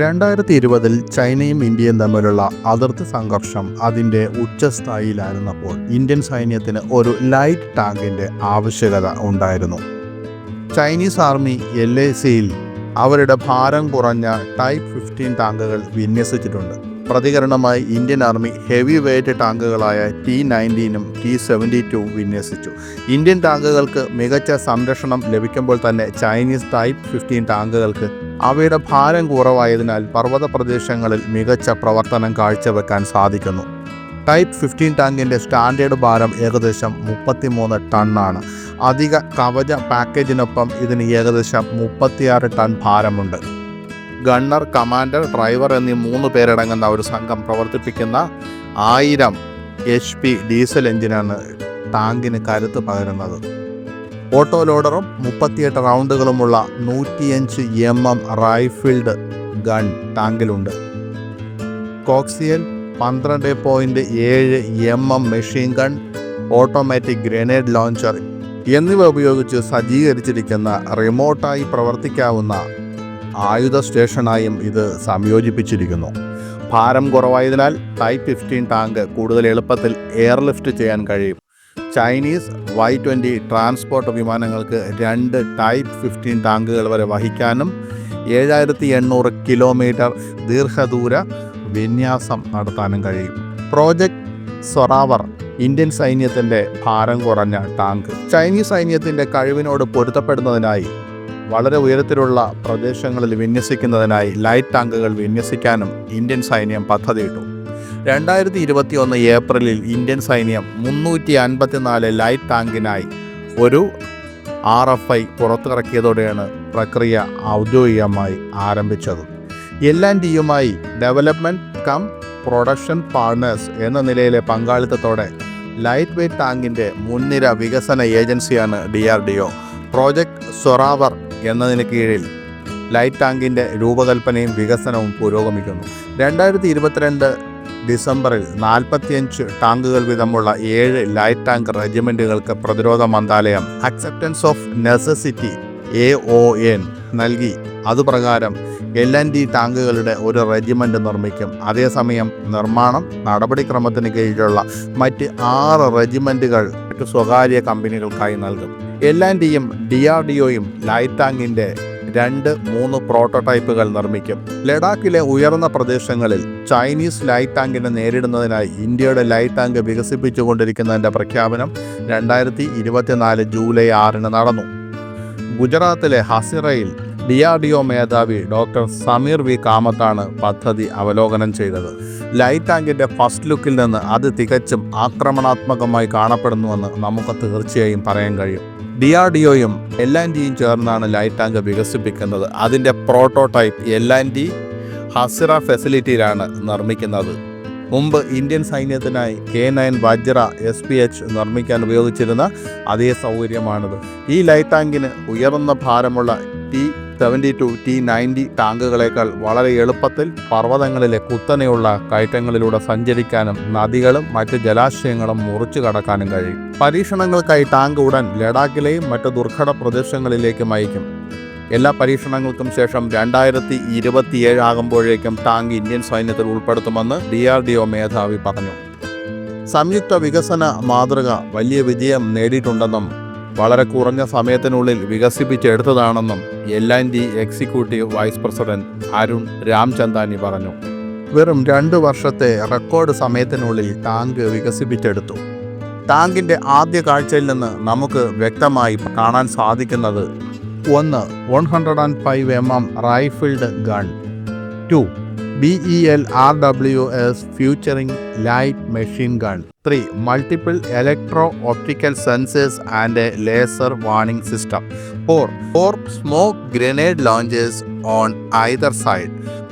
രണ്ടായിരത്തി ഇരുപതിൽ ചൈനയും ഇന്ത്യയും തമ്മിലുള്ള അതിർത്തി സംഘർഷം അതിന്റെ ഉച്ചസ്ഥായിയിലായിരുന്നപ്പോൾ ഇന്ത്യൻ സൈന്യത്തിന് ഒരു ലൈറ്റ് ടാങ്കിന്റെ ആവശ്യകത ഉണ്ടായിരുന്നു. ചൈനീസ് ആർമി എൽ എ സിയിൽ അവരുടെ ഭാരം കുറഞ്ഞ ടൈപ്പ് ഫിഫ്റ്റീൻ ടാങ്കുകൾ വിന്യസിച്ചിട്ടുണ്ട്. പ്രതികരണമായി ഇന്ത്യൻ ആർമി ഹെവി വെയ്റ്റ് ടാങ്കുകളായ ടി നയന്റീനും ടി സെവന്റി ടു വിന്യസിച്ചു. ഇന്ത്യൻ ടാങ്കുകൾക്ക് മികച്ച സംരക്ഷണം ലഭിക്കുമ്പോൾ തന്നെ ചൈനീസ് ടൈപ്പ് ഫിഫ്റ്റീൻ ടാങ്കുകൾക്ക് അവയുടെ ഭാരം കുറവായതിനാൽ പർവത പ്രദേശങ്ങളിൽ മികച്ച പ്രവർത്തനം കാഴ്ചവെക്കാൻ സാധിക്കുന്നു. ടൈപ്പ് ഫിഫ്റ്റീൻ ടാങ്കിന്റെ സ്റ്റാൻഡേർഡ് ഭാരം ഏകദേശം മുപ്പത്തിമൂന്ന് ടണ്ണാണ്. അധിക കവച പാക്കേജിനൊപ്പം ഇതിന് ഏകദേശം മുപ്പത്തിയാറ് ടൺ ഭാരമുണ്ട്. ഗണ്ണർ കമാൻഡർ ഡ്രൈവർ എന്നീ മൂന്ന് പേരടങ്ങുന്ന ഒരു സംഘം പ്രവർത്തിപ്പിക്കുന്ന ആയിരം എച്ച് പി ഡീസൽ എഞ്ചിനാണ് ടാങ്കിന് കരുത്ത് പകരുന്നത്. ഓട്ടോ ലോഡറും മുപ്പത്തിയെട്ട് റൗണ്ടുകളുമുള്ള നൂറ്റിയഞ്ച് എം എം റൈഫിൾഡ് ഗൺ ടാങ്കിലുണ്ട്. കോക്സിയൽ പന്ത്രണ്ട് പോയിന്റ് ഏഴ് M M machine gun automatic grenade launcher എന്നിവ ഉപയോഗിച്ച് സജ്ജീകരിച്ചിരിക്കുന്ന റിമോട്ടായി പ്രവർത്തിക്കാവുന്ന ആയുധ സ്റ്റേഷനായും ഇത് സംയോജിപ്പിച്ചിരിക്കുന്നു. ഭാരം കുറവായതിനാൽ ടൈപ്പ് ഫിഫ്റ്റീൻ ടാങ്ക് കൂടുതൽ എളുപ്പത്തിൽ എയർലിഫ്റ്റ് ചെയ്യാൻ കഴിയും. ചൈനീസ് വൈ ട്വന്റി ട്രാൻസ്പോർട്ട് വിമാനങ്ങൾക്ക് രണ്ട് ടൈപ്പ് ഫിഫ്റ്റീൻ ടാങ്കുകൾ വരെ വഹിക്കാനും ഏഴായിരത്തി എണ്ണൂറ് കിലോമീറ്റർ ദീർഘദൂര വിന്യാസം നടത്താനും കഴിയും. പ്രോജക്റ്റ് സൊറാവർ ഇന്ത്യൻ സൈന്യത്തിന്റെ ഭാരം കുറഞ്ഞ ടാങ്ക്. ചൈനീസ് സൈന്യത്തിന്റെ കഴിവിനോട് പൊരുത്തപ്പെടുന്നതിനായി വളരെ ഉയരത്തിലുള്ള പ്രദേശങ്ങളിൽ വിന്യസിക്കുന്നതിനായി ലൈറ്റ് ടാങ്കുകൾ വിന്യസിക്കാനും ഇന്ത്യൻ സൈന്യം പദ്ധതിയിട്ടു. രണ്ടായിരത്തി ഇരുപത്തി ഒന്ന് ഏപ്രിലിൽ ഇന്ത്യൻ സൈന്യം മുന്നൂറ്റി അൻപത്തിനാല് ലൈറ്റ് ടാങ്കിനായി ഒരു ആർ എഫ് ഐ പുറത്തിറക്കിയതോടെയാണ് പ്രക്രിയ ഔദ്യോഗികമായി ആരംഭിച്ചത്. എൽ ആൻഡ് ഡിയുമായി ഡെവലപ്മെന്റ് കം പ്രൊഡക്ഷൻ പാർട്ട്നേഴ്സ് എന്ന നിലയിലെ പങ്കാളിത്തത്തോടെ ലൈറ്റ് വെയ്റ്റ് ടാങ്കിന്റെ മുൻനിര വികസന ഏജൻസിയാണ് D R D O. Project Zorawar എന്നതിന് കീഴിൽ ലൈറ്റ് ടാങ്കിന്റെ രൂപകൽപ്പനയും വികസനവും പുരോഗമിക്കുന്നു. രണ്ടായിരത്തി ഇരുപത്തിരണ്ട് ഡിസംബറിൽ നാൽപ്പത്തിയഞ്ച് ടാങ്കുകൾ വീതമുള്ള ഏഴ് ലൈറ്റ് ടാങ്ക് റെജിമെന്റുകൾക്ക് പ്രതിരോധ മന്ത്രാലയം acceptance of necessity A O N നൽകി. അതുപ്രകാരം എൽ എൻ ഡി ടാങ്കുകളുടെ ഒരു റെജിമെന്റ് നിർമ്മിക്കും. അതേസമയം നിർമ്മാണം നടപടിക്രമത്തിന് കീഴിലുള്ള മറ്റ് ആറ് റെജിമെന്റുകൾ മറ്റ് സ്വകാര്യ കമ്പനികൾക്കായി നൽകും. എൽ ആൻഡ് ഡിയും ഡി ആർ ഡി ഒയും ലൈറ്റ് ടാങ്കിന്റെ രണ്ട് മൂന്ന് പ്രോട്ടോടൈപ്പുകൾ നിർമ്മിക്കും. ലഡാക്കിലെ ഉയർന്ന പ്രദേശങ്ങളിൽ ചൈനീസ് ലൈറ്റ് ടാങ്കിനെ നേരിടുന്നതിനായി ഇന്ത്യയുടെ ലൈറ്റ് ടാങ്ക് വികസിപ്പിച്ചുകൊണ്ടിരിക്കുന്നതിന്റെ പ്രഖ്യാപനം രണ്ടായിരത്തി ഇരുപത്തിനാല് ജൂലൈ ആറിന് നടന്നു. ഗുജറാത്തിലെ ഹസിറയിൽ ഡി ആർ ഡി ഒ മേധാവി ഡോക്ടർ സമീർ വി. കാമത്താണ് പദ്ധതി അവലോകനം ചെയ്തത്. ലൈറ്റ് ടാങ്കിന്റെ ഫസ്റ്റ് ലുക്കിൽ നിന്ന് അത് തികച്ചും ആക്രമണാത്മകമായി കാണപ്പെടുന്നുവെന്ന് നമുക്ക് തീർച്ചയായും പറയാൻ കഴിയും. ഡി ആർ ഡി ഒയും എൽ ആൻഡ് ഡിയും ചേർന്നാണ് ലൈറ്റ് ടാങ്ക് വികസിപ്പിക്കുന്നത്. അതിന്റെ prototype L and D Hazira ഫെസിലിറ്റിയിലാണ് നിർമ്മിക്കുന്നത്. മുമ്പ് Indian സൈന്യത്തിനായി K nine Vajra S P H നിർമ്മിക്കാൻ ഉപയോഗിച്ചിരുന്ന അതേ സൗകര്യമാണിത്. ഈ ലൈറ്റ് ടാങ്കിന് ഉയർന്ന ഭാരമുള്ള T seventy two T ninety ടാങ്കുകളേക്കാൾ വളരെ എളുപ്പത്തിൽ പർവതങ്ങളിലെ കുത്തനെയുള്ള കയറ്റങ്ങളിലൂടെ സഞ്ചരിക്കാനും നദികളും മറ്റ് ജലാശയങ്ങളും മുറിച്ചു കടക്കാനും കഴിയും. പരീക്ഷണങ്ങൾക്കായി ടാങ്ക് ഉടൻ ലഡാക്കിലെയും മറ്റ് ദുർഘട പ്രദേശങ്ങളിലേക്കും അയക്കും. എല്ലാ പരീക്ഷണങ്ങൾക്കും ശേഷം രണ്ടായിരത്തി ഇരുപത്തിയേഴ് ആകുമ്പോഴേക്കും ടാങ്ക് ഇന്ത്യൻ സൈന്യത്തിൽ ഉൾപ്പെടുത്തുമെന്ന് ഡി ആർ ഡി ഒ മേധാവി പറഞ്ഞു. സംയുക്ത വികസന മാതൃക വലിയ വിജയം നേടിയിട്ടുണ്ടെന്നും വളരെ കുറഞ്ഞ സമയത്തിനുള്ളിൽ വികസിപ്പിച്ചെടുത്തതാണെന്നും L and D executive vice president Arun Ramchandani പറഞ്ഞു. വെറും രണ്ട് വർഷത്തെ റെക്കോർഡ് സമയത്തിനുള്ളിൽ ടാങ്ക് വികസിപ്പിച്ചെടുത്തു. ടാങ്കിന്റെ ആദ്യ കാഴ്ചയിൽ നിന്ന് നമുക്ക് വ്യക്തമായി കാണാൻ സാധിക്കുന്നത് ഒന്ന് one hundred and five M M rifled gun two B E L R W S featuring light machine gun. Three multiple electro optical sensors and a laser warning system. Four four smoke grenade launchers on either side.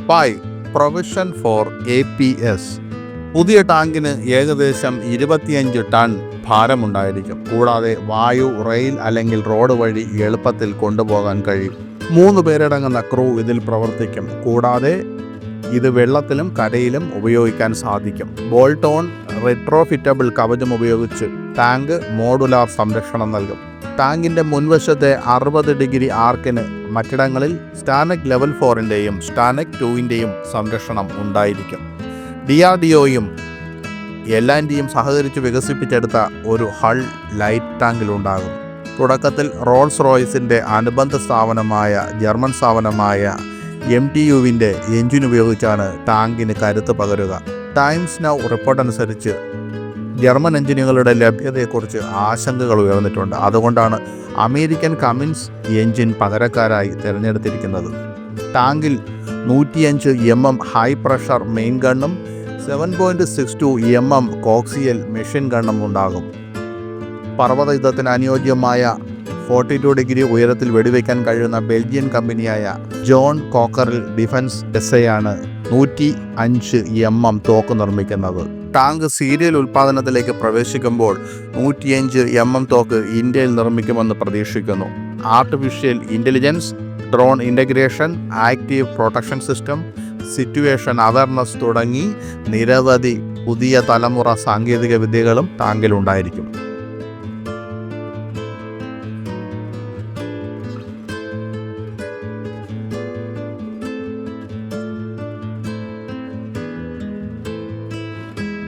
Five provision for A P S. പുതിയ ടാങ്കിന് ഏകദേശം ഇരുപത്തിയഞ്ച് ton ഭാരമുണ്ടായിരിക്കും. കൂടാതെ വായു rail അല്ലെങ്കിൽ road വഴി എളുപ്പത്തിൽ കൊണ്ടുപോകാൻ കഴിയും. മൂന്ന് പേരടങ്ങുന്ന ക്രൂ ഇതിൽ പ്രവർത്തിക്കും. കൂടാതെ ഇത് വെള്ളത്തിലും കരയിലും ഉപയോഗിക്കാൻ സാധിക്കും. ബോൾട്ടോൺ റെട്രോഫിറ്റബിൾ കവചം ഉപയോഗിച്ച് ടാങ്ക് മോഡുലാർ സംരക്ഷണം നൽകും. ടാങ്കിന്റെ മുൻവശത്തെ അറുപത് ഡിഗ്രി ആർക്കിന് മറ്റിടങ്ങളിൽ സ്റ്റാനക് ലെവൽ ഫോറിന്റെയും സ്റ്റാനക് ടൂവിന്റെയും സംരക്ഷണം ഉണ്ടായിരിക്കും. ഡി ആർ ഡി ഒയും ആൻഡ് സഹകരിച്ച് വികസിപ്പിച്ചെടുത്ത ഒരു ഹൾ ലൈറ്റ് ടാങ്കിലുണ്ടാകും. തുടക്കത്തിൽ റോൾസ് റോയ്സിന്റെ അനുബന്ധ സ്ഥാപനമായ ജർമ്മൻ സ്ഥാപനമായ എം ടി യുവിന്റെ എഞ്ചിൻ ഉപയോഗിച്ചാണ് ടാങ്കിന് കരുത്ത് പകരുക. ടൈംസ് നൗ റിപ്പോർട്ട് അനുസരിച്ച് ജർമ്മൻ എഞ്ചിനുകളുടെ ലഭ്യതയെക്കുറിച്ച് ആശങ്കകൾ ഉയർന്നിട്ടുണ്ട്. അതുകൊണ്ടാണ് അമേരിക്കൻ കമിൻസ് എഞ്ചിൻ പകരക്കാരായി തിരഞ്ഞെടുത്തിരിക്കുന്നത്. ടാങ്കിൽ നൂറ്റിയഞ്ച് M M high pressure main ഗണ്ണും seven point six two M M coaxial machine ഗണ്ണും ഉണ്ടാകും. പർവത യുദ്ധത്തിന് അനുയോജ്യമായ ഫോർട്ടി ടു ഡിഗ്രി ഉയരത്തിൽ വെടിവെക്കാൻ കഴിയുന്ന ബെൽജിയൻ കമ്പനിയായ ജോൺ കോക്കറിൽ ഡിഫൻസ് എസ് ആണ് നൂറ്റി അഞ്ച് എം എം തോക്ക് നിർമ്മിക്കുന്നത്. ടാങ്ക് സീരിയൽ ഉൽപ്പാദനത്തിലേക്ക് പ്രവേശിക്കുമ്പോൾ നൂറ്റിയഞ്ച് എം എം തോക്ക് ഇന്ത്യയിൽ നിർമ്മിക്കുമെന്ന് പ്രതീക്ഷിക്കുന്നു. Artificial intelligence drone integration active protection system situation awareness തുടങ്ങി നിരവധി പുതിയ തലമുറ സാങ്കേതിക വിദ്യകളും ടാങ്കിലുണ്ടായിരിക്കും.